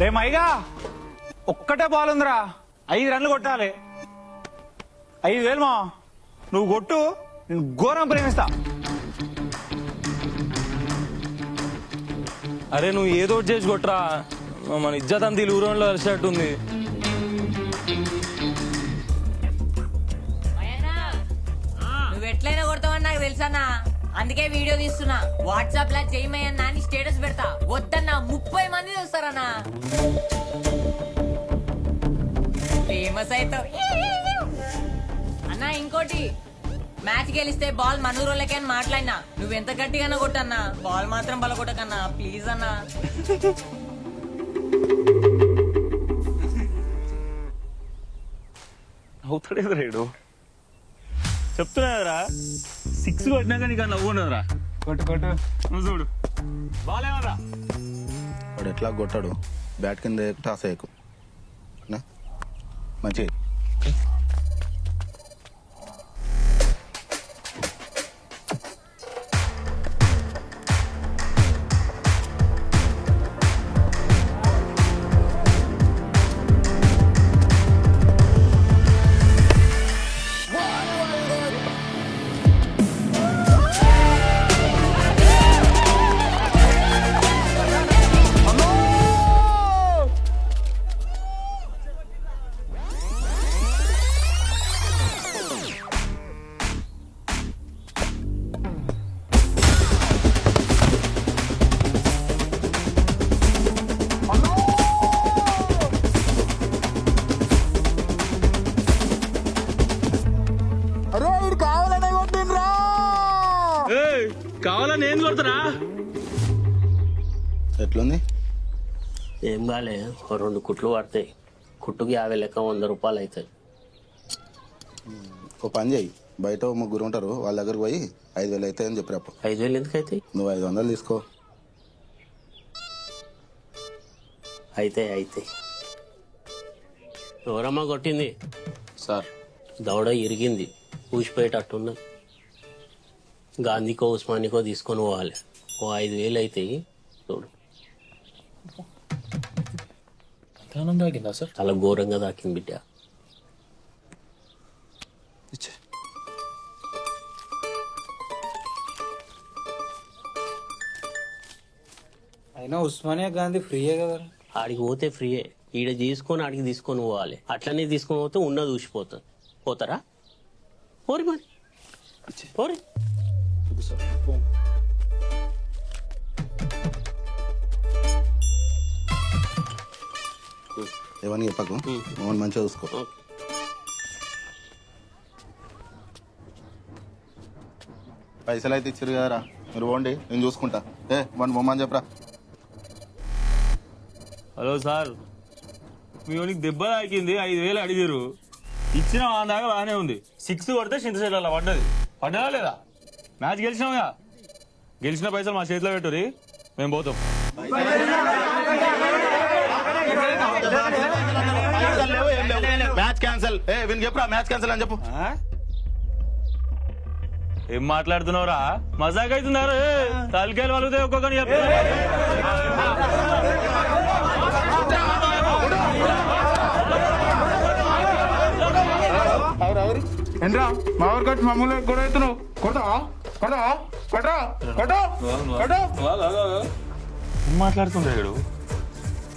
రే మైగా ఒక్కటే బాల్ ఉందిరా. ఐదు రన్లు కొట్టాలి. ఐదు వేలు మా. నువ్వు కొట్టు నేను ఘోరం ప్రేమిస్తా. అరే నువ్వు ఏదో ఒకటి చేసి కొట్టరా. మన ఇజ్జత్ అంత ఈ ఊరంలో కలిసినట్టుంది అయ్యనా, నువ్వు ఎట్లయినా కొడతావని నాకు తెలుసన్నా. అందుకే వీడియో తీస్తున్నా. వాట్సాప్ లా చేయమయ్యన్నా అని స్టేటస్ పెడతా. వద్దన్నా ముప్పై మంది చూస్తారన్నా. ఫేమస్ అవుతావు అన్నా ఇంకోటి. మ్యాచ్ గెలిస్తే బాల్ మనూరోళ్ళకే అని మాట్లాడినా. నువ్వెంత గట్టిగానో కొట్టన్నా? బాల్ మాత్రం బల కొట్టకన్నా ప్లీజ్ అన్నా. అవుతాడేదో రేడు. చెప్తున్నా కదరా సిక్స్ కొట్టినాక నీకు నవ్వు ఉండదురా. కొట్టు కొట్టు. నువ్వు చూడు. బాగాలేవరా వాడు ఎట్లా కొట్టాడు? బ్యాట్ కింద టాస్ నా? మంచి ఎట్లుంది ఏం కాలే రెండు కుట్లు పడతాయి కుట్టుకి యాభై లెక్క వంద రూపాయలు అవుతాయి. ఓ పని చేయి. బయట ఓ ముగ్గురు ఉంటారు వాళ్ళ దగ్గరకు పోయి ఐదు వేలు అవుతాయని చెప్పి అప్పుడు ఐదు వేలు ఎందుకు అవుతాయి? నువ్వు ఐదు వందలు తీసుకో. అయితే అయితే. ఎవరమ్మా కొట్టింది? సార్. దవడ ఇరిగింది. ఊసిపోయేటట్టున్నది గాంధీకో ఉస్మానికో తీసుకొని పోవాలి. ఓ ఐదు వేలు అవుతాయి. చూడు. చాలా ఘోరంగా దాకింది బిడ్డ. అయినా ఉస్మానియా గాంధీ ఫ్రీయే కదా. ఆడికి పోతే ఫ్రీయే. ఈడ తీసుకొని ఆడికి తీసుకొని పోవాలి. అట్లనే తీసుకొని పోతే ఉన్నది ఊసిపోతుంది పోతారా? పోరి మరి. పోరి. ఎవరిని చెప్పకు. మమ్మల్ని మంచిగా చూసుకో. పైసలు అయితే ఇచ్చారు కదరా. మీరు పోండి నేను చూసుకుంటా. ఏ వన్ బొమ్మని చెప్పరా. హలో సార్ మీ వానికి దెబ్బ తాకింది ఐదు వేలు అడిగారు ఇచ్చిన వాళ్ళ దాకా బాగానే ఉంది. సిక్స్ కొడితే చింతశెట్ల అలా పడ్డది. పడ్డదా లేదా? మ్యాచ్ గెలిచినావుగా? గెలిచిన పైసలు మా చేతిలో పెట్టురి మేము పోతాం. క్యాన్సల్. ఏ విని చెప్పరా మ్యాచ్ క్యాన్సల్ అని చెప్పు. ఏం మాట్లాడుతున్నావురా? మజాక్ అవుతున్నారు తలకాయలు వలుగుతాయి ఒక్కొక్కని చెప్పు. ఏంట్రా మా ఊరు కట్టి మమ్మల్ని గొడవ అవుతున్నావు. కొడతావా? కొడతావా? కొట్టరా కొట్టు కొట్టు ఏం మాట్లాడుతున్నాడు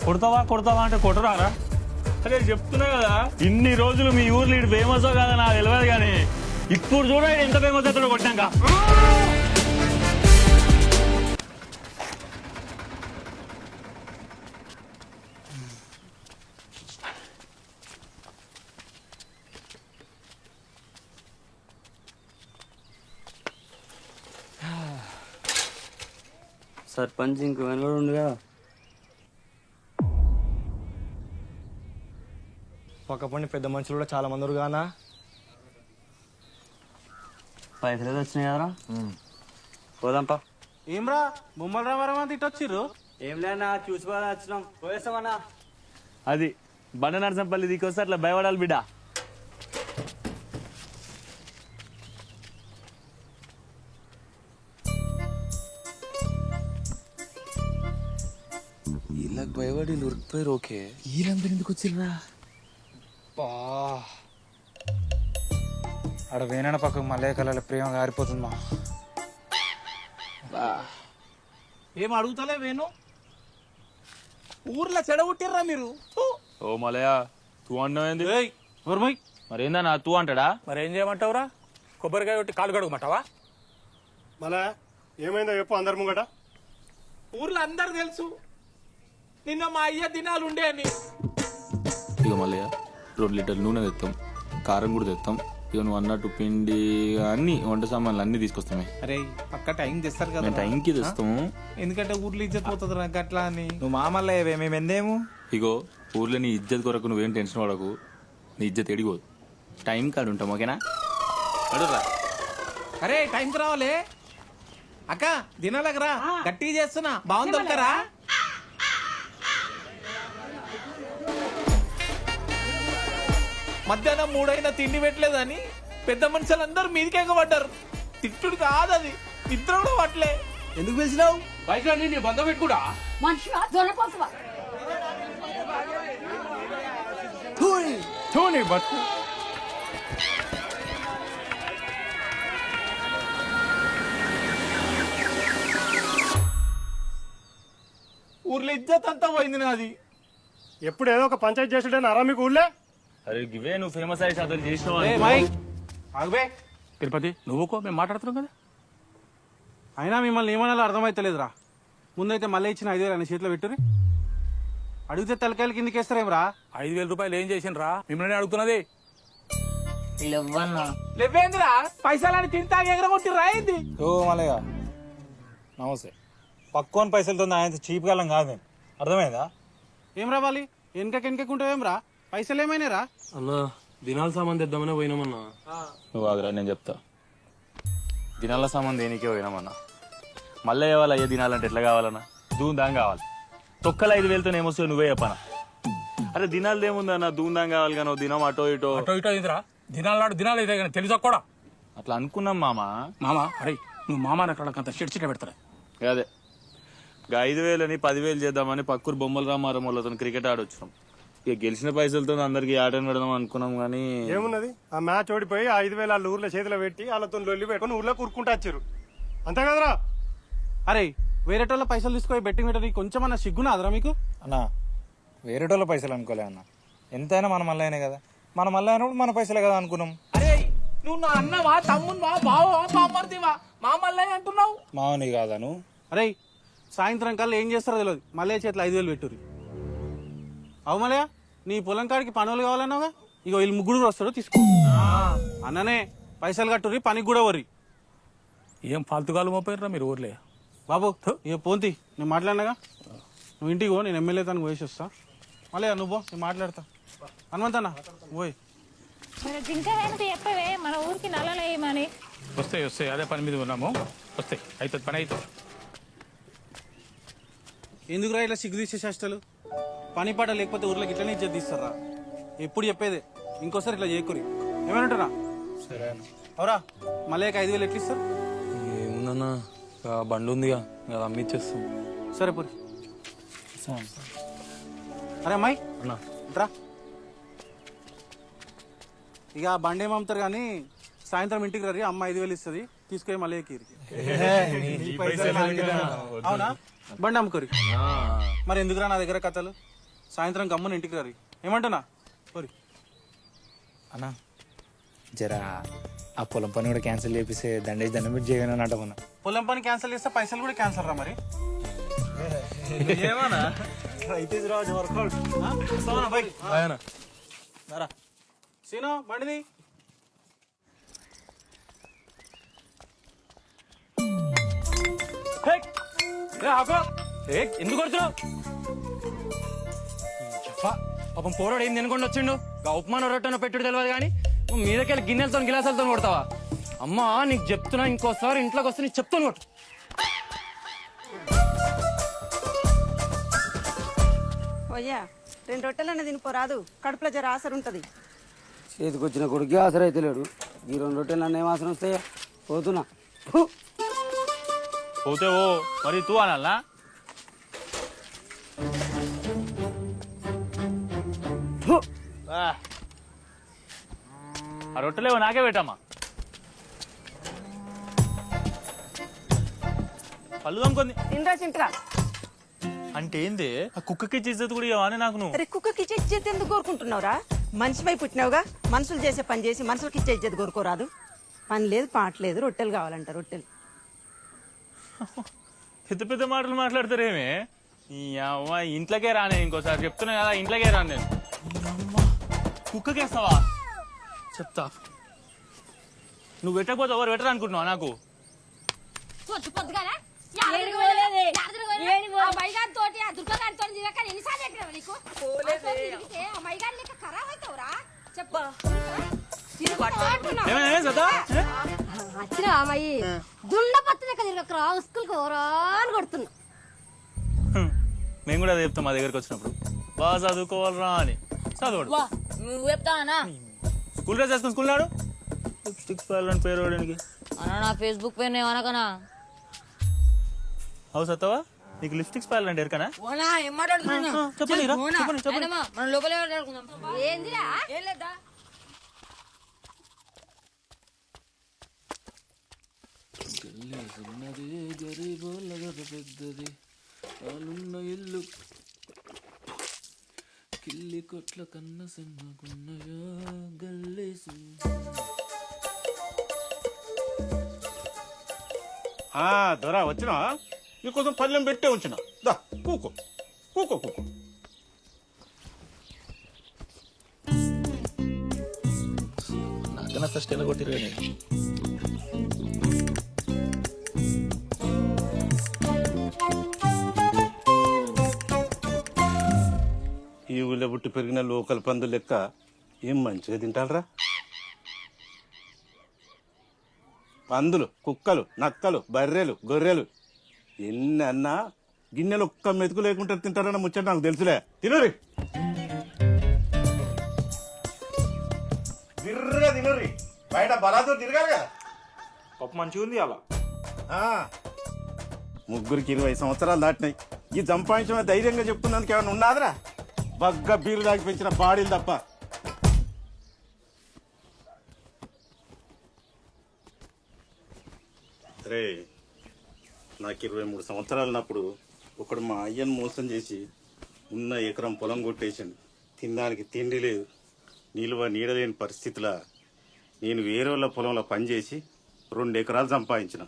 కొడతావా కొడతావా అంటే కొట్టరారా? అదే చెప్తున్నా కదా ఇన్ని రోజులు మీ ఊర్లో ఇటు ఫేమస్ కదా నాకు తెలియదు కానీ ఇప్పుడు చూడ ఎంత ఫేమస్ అవుతాడో కొట్టాక సర్పంచ్ ఇంక కూడా ఉంది కదా. పక్కపండి పెద్ద మనుషులు కూడా చాలా మంది కానా పైసలు వచ్చినాయి కదరా? పోదాంపా ఏమ్రా? బొమ్మల రామారావు తిట్టొచ్చిర్రు ఏం లేనా చూసిపోదా వచ్చినాం. పోయేస్తామన్నా అది బండ నరసంపల్లి దిక్కొస్తే అట్లా భయపడాలి బిడ్డ. వీళ్ళకి భయపడి ఉరికిపోయారు ఓకే. వీళ్ళందరూ ఎందుకు వచ్చిర్రా? ఆడ వేనన పక్కకు మల్లయ్య కళల ప్రేమ గారిపోతుందా ఏం అడుగుతలే వేణు? ఊర్లో చెడగొట్టిర్రా మీరు. ఓ మలయా తూ అన్నమైంది ఏయ్ నోర్మయ్ మరేందా తూ అంటాడా? మరి ఏం చేయమంటావురా? కొబ్బరికాయ కొట్టి కాలు కడుగుమంటావా? మళ్ళా ఏమైందో చెప్పు అందరి ముంగట. ఊర్లో అందరు తెలుసు. నిన్న మా అయ్య దినాలు ఉండే అని ఇక మళ్ళీ రెండు లీటర్ నూనె తెస్తాం కారం కూడా తెస్తాం ఇక నువ్వు అన్నట్టు పిండి అన్ని వంట సామాన్లు అన్ని తీసుకొస్తామే. అరే పక్క టైం తెస్తారు కదా. మేము టైంకి తెస్తాము. ఎందుకంటే ఊర్లో ఇజ్జత్ పోతుంది నాకు అట్లా అని. నువ్వు మా మల్లయ్యవే మేము ఎందేము? ఇగో ఊర్లో నీ ఇజ్జత్ కొరకు నువ్వేం టెన్షన్ పడకు. నీ ఇజ్జత్ ఎడిగోదు టైం కాడు ఉంటాం ఓకేనా? అడుగురా అరే టైంకి రావాలే. అక్క దినాలకు రా గట్టిగా చేస్తున్నా. బాగుంది అక్కరా మధ్యాహ్నం మూడైనా తిండి పెట్టలేదని పెద్ద మనుషులందరూ మీదికి ఎగబడ్డారు. తిట్టుడు కాదు అది. నిద్ర కూడా పట్టలే. ఎందుకు పిలిచినావు? బయట నీ బంధం పెట్టుకుడా? మనిషివా దొరపోతువా చూని బతుకు. ఊర్లో ఇజ్జత్ అంతా పోయింది నాది. ఎప్పుడు ఏదో ఒక పంచాయతీ చేసాడని అరా మీకు ఊళ్ళే? అరే గివే నువ్వు ఫేమస్ అయ్యి అతను చేసినావు ఆగుబే. తిరుపతి నువ్వుకో మేము మాట్లాడుతున్నాం కదా. అయినా మిమ్మల్ని ఏమన్నా అర్థమైతలేదురా. ముందైతే మళ్ళీ ఇచ్చిన ఐదు వేలు అని చేతిలో పెట్టురి అడిగితే తలకాయలు కిందకి వేస్తారేమ్రా ఐదు వేల రూపాయలు ఏం చేసిండ్రా? మిమ్మల్ని అడుగుతున్నది. లేవేందిరా పైసలని తింటా ఎగరగొట్టి రాయింది ఓ మల్లయ్య. నమస్తే. పక్కోని పైసలతో ఆయన చీప్ కాలం కాదు అర్థమైందా? ఏం రావాలి వెనక వెనకకుంటావేమ్రా పైసలు ఏమైనారా అన్న దినాల సామాన్ తెద్దామని పోయినామన్నా. నువ్వు ఆగురా నేను చెప్తా. దినాల సామాన్ దేనికే పోయినామన్నా? మళ్ళీ ఇవ్వాలి అయ్యే దినాలంటే ఎట్లా కావాలన్నా? దూన్ దాం కావాలి. తొక్కలు ఐదు వేలతో ఏమొస్తావు నువ్వే చెప్పనా? అరే దినాలు ఏముందన్న దూన్ దాం కావాలి కానీ దినం అటో ఇటో. అటో ఇటో ఇదిరా. దినాల నాడు దినాలు ఇదే కానీ తెలుసా కూడా? అట్లా అనుకున్నాం మామ. మామ? అరే నువ్వు మామ అక్కడ షెడ్ చిట పెడతారా? అదే. గా ఐదు వేలని పదివేలు చేద్దామని పక్కూరు బొమ్మల రామారం వాళ్ళతో క్రికెట్ ఆడొచ్చినాం. ఇక గెలిచిన పైసలతో అందరికి ఆటని పెడదాం అనుకున్నాం కానీ ఏమున్నది? ఆ మ్యాచ్ ఓడిపోయి ఆ ఐదు వేల వాళ్ళ ఊర్లో చేతిలో పెట్టి వాళ్ళతో లొల్లి పెట్టుకొని ఊర్లో కూరుకుంటూ వచ్చారు. అంతే కదరా? అరే వేరేటోళ్ళ పైసలు తీసుకొని బెట్టింగ్ పెట్టని కొంచెం అన్న సిగ్గునా అదరా మీకు? అన్న వేరేటోళ్ళ పైసలు అనుకోలే అన్న. ఎంతైనా మన మల్లయ్యనే కదా. మన మల్లయ్య అయినప్పుడు మన పైసలే కదా అనుకున్నాం. అరే నువ్వు నా అన్నవా తమ్మున్వా బావా బామ్మర్దివా? మా మల్లయ్య అంటున్నావు? మావని కాదా నువ్వు? అరే సాయంత్రం కల్లా ఏం చేస్తారో తెలియదు మల్లయ్య చేతిలో ఐదు వేలు పెట్టుర్రి. అవు మల్లయ్య? నీ పొలం కాడికి పనులు కావాలన్నావుగా? ఇగో వీళ్ళు ముగ్గురు వస్తాడు తీసుకో. అన్ననే పైసలు కట్టుర్రి పనికి కూడా వర్రి ఏం ఫాల్తుగాలు మోపోయారా మీరు ఊర్లే? బాబు ఇక పోంతి నేను మాట్లాడినాగా? నువ్వు ఇంటికి పో నేను ఎమ్మెల్యే తనకు పోయేసి వస్తా. మళ్ళీ నువ్వు పో నేను మాట్లాడతా. హనుమంతన్న పోయి. ఇంకా చెప్పవే మన ఊరికి నల్లలేయమని వస్తాయి వస్తాయి అదే పని మీద ఉన్నాము. వస్తాయి అవుతుంది పని అవుతుంది ఎందుకురా ఇట్లా సిగ్గు తీసే చేష్టలు పని పాట లేకపోతే ఊర్లోకి ఇట్లనే ఇచ్చేది తీస్తారా? ఎప్పుడు చెప్పేదే? ఇంకోసారి ఇట్లా చేయకూరి. ఏమంటారా సరే అన్న. అవరా మళ్ళీ ఐదు వేలు ఎట్లా ఇస్తారు? ఏముందన్నా? బండి ఉందిగా అది అమ్మిచ్చేస్తాం. సరే పూరి. అరే అమ్మాయి రా. ఇక బండి అమ్ముతారు కానీ సాయంత్రం ఇంటికి రండి అమ్మ ఐదు వేలు ఇస్తుంది. తీసుకొని మళ్ళీ ఎక్కిరి అవునా? బండి అమ్ముకోరి. మరి ఎందుకురా నా దగ్గర కథలు? సాయంత్రం గమ్మున ఇంటికి రండి ఏమంటున్నా? పోరి. అన్న జరా ఆ పొలం పని కూడా క్యాన్సిల్ చేపిస్తే దండేసి దండం పెట్టి చేయను అంటామన్నా పొలం పని క్యాన్సిల్ చేస్తే పైసలు కూడా క్యాన్సల్ రా మరి. ఏమన్నా రాజు వర్కౌట్. బైక్ రా సీను బండిది. ఎందుకు కొడుతున్నావు పాపం పోరాడు ఏం తినకుండా వచ్చిండు. ఉప్మాన రొట్టెన పెట్టుడు తెలియదు కానీ నువ్వు మీదకెళ్ళి గిన్నెలతో గిలాసాలతో కొడతావా? అమ్మా నీకు చెప్తున్నా ఇంకోసారి ఇంట్లోకి వస్తే నీకు చెప్తాను కొట్టు ఓయ్యా రెండు రొట్టెలన్న తినిపోరాదు కడుపులో జర ఆసరు ఉంటది. చేతికొచ్చిన కొడుకు ఆసర అయితే లేడు. ఈ రెండు రొట్టెలు నన్ను ఏం ఆసరం వస్తాయా? పోతున్నా. పోతే ఓ మరి తూ आणाल ఆ. ఆ నాకే పెట్టమ్మా. పళ్ళు దమ్ముకుంది తినరా చింట్రా అంటే ఏంది? ఆ కుక్కకి చేసేది కూడా ఇవ్వని నాకు నువ్వు? అరే కుక్కకి ఇచ్చే ఇచ్చేది ఎందుకు కోరుకుంటున్నావురా? మనిషి వైపు పుట్టినావుగా మనుషులు చేసే పని చేసి మనుషులకి ఇచ్చే ఇచ్చేది కోరుకోరాదు. పని లేదు పాట లేదు రొట్టెలు కావాలంట రొట్టెలు. పెద్ద పెద్ద మాటలు మాట్లాడతారేమే? ఈ అవ్వ ఇంట్లోకే రానే ఇంకోసారి. చెప్తున్నా కదా ఇంట్లోకే రాను నేను. కుక్కకేస్తావా? చెప్తా. నువ్వు పెట్టకపోతే ఎవరు పెట్టరు అనుకుంటున్నావా నాకు? పొద్దు పొద్దుగాల? మైగాన్ తోటి ఆ దుర్గా గారి తోటి తిరగక ఎన్నిసార్లు చెప్పినావు నీకు? అసలు తిరిగితే ఆ మైగాన్ లెక్క ఖరాబ్ అవుతావురా? చెప్పు. వచ్చిన అమ్మాయి? దుండ పత్తి లెక్క తిరగకరా స్కూల్ కోరా అని కొడుతున్నా. మేము కూడా అదే చెప్తాం మా దగ్గరికి వచ్చినప్పుడు. బాగా చదువుకోవాలరా అని. చదవడు. నువ్వు చెప్తానా స్కూల్ డ్రెస్ వేసుకుని స్కూల్ నాడు? లిప్స్టిక్స్ పేర్లని పేరు వాడడానికి అన్న నా ఫేస్బుక్ పేరు ఏమనకనా అవు సత్తవా? నీకు లిప్స్టిక్స్ పేర్లంటే ఎరకనా? ఓనా ఏం మాట్లాడుతున్నా చెప్పండి చెప్పండి చెప్పండి. మనం లోపలే ఏందిరా? ఏం లేదా? పెద్దది. వాళ్ళున్న ఇల్లు కిల్లి కొట్ల కన్న సన్నగున్నయా గల్లేసి ఆ, దొరా వచ్చినా నీకోసం పల్లెం పెట్టే ఉంచిన. దా కూకో కూకో కూకో. నాకన్నా ఫస్ట్ ఎలా కొట్టిరు ఈ ఊళ్ళో పుట్టి పెరిగిన లోకల్ పందు లెక్క ఏం మంచిగా తింటారా పందులు కుక్కలు నక్కలు బర్రెలు గొర్రెలు ఎన్ని అన్నా గిన్నెలు ఒక్క మెతుకు లేకుండా తింటారన్న ముచ్చట నాకు తెలుసులే. తినురి. తినురి బయట బలాతో తిరగాలి కదా. పప్పు మంచిగా ఉంది అలా ఆ, ముగ్గురికి ఇరవై సంవత్సరాలు దాటినాయి. ఈ సంపాదించడం ధైర్యంగా చెప్తున్నందుకు ఏమైనా ఉన్నాదరా? బగ్గ బీరు దాకి పెంచిన బాడీలు తప్ప. రే నాకు ఇరవై మూడు సంవత్సరాలు ఉన్నప్పుడు ఒకడు మా అయ్యను మోసం చేసి ఉన్న ఎకరం పొలం కొట్టేసిండు. తినడానికి తిండి లేదు. నిలువ నీడలేని పరిస్థితిలా నేను వేరే వాళ్ళ పొలంలో పనిచేసి రెండు ఎకరాలు సంపాదించిన.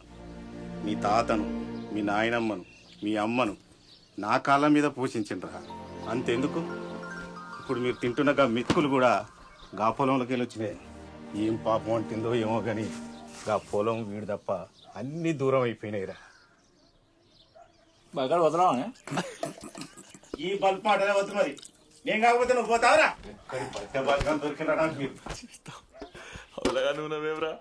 మీ తాతను మీ నాయనమ్మను మీ అమ్మను నా కాళ్ళ మీద పోషించిండ్రా. అంతెందుకు? ఇప్పుడు మీరు తింటున్న గా మిత్కులు కూడా గా పొలంలోకి వెళ్ళి వచ్చినాయి. ఏం పాపం అంటుందో ఏమో కానీ గా పొలం వీడు తప్ప అన్ని దూరం అయిపోయినాయిరా. బాగా వదలవా ఈ బల్బ్ మాటనే వద్దు మరి. నేను కాకపోతే నువ్వు పోతావరా? దొరికినా నువ్వు నవ్వేవరా